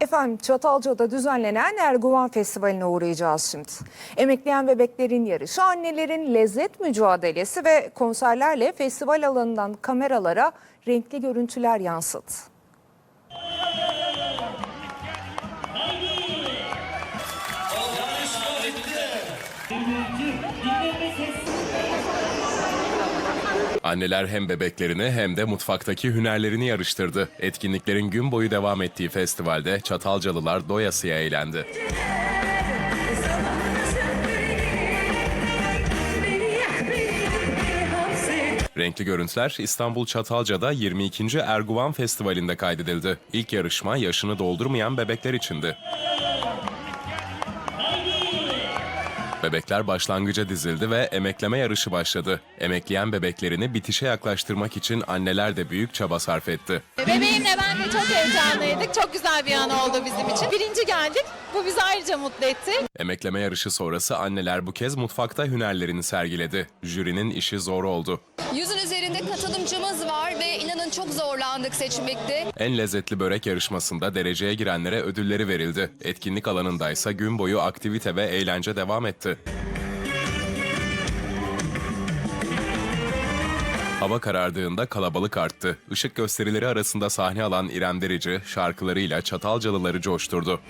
Efendim Çatalca'da düzenlenen Erguvan Festivali'ne uğrayacağız şimdi. Emekleyen bebeklerin yarışı, annelerin lezzet mücadelesi ve konserlerle festival alanından kameralara renkli görüntüler yansıdı. Anneler hem bebeklerini hem de mutfaktaki hünerlerini yarıştırdı. Etkinliklerin gün boyu devam ettiği festivalde Çatalcalılar doyasıya eğlendi. Renkli görüntüler İstanbul Çatalca'da 22. Erguvan Festivali'nde kaydedildi. İlk yarışma yaşını doldurmayan bebekler içindi. Bebekler başlangıca dizildi ve emekleme yarışı başladı. Emekleyen bebeklerini bitişe yaklaştırmak için anneler de büyük çaba sarf etti. Bebeğimle ben de çok heyecanlıydık. Çok güzel bir an oldu bizim için. Birinci geldik. Bu bizi ayrıca mutlu etti. Emekleme yarışı sonrası anneler bu kez mutfakta hünerlerini sergiledi. Jürinin işi zor oldu. Yüzün üzerinde katılımcımız var ve inanın çok zorlandık seçmekte. En lezzetli börek yarışmasında dereceye girenlere ödülleri verildi. Etkinlik alanındaysa gün boyu aktivite ve eğlence devam etti. Hava karardığında kalabalık arttı. Işık gösterileri arasında sahne alan İrem Derici şarkılarıyla Çatalcalıları coşturdu.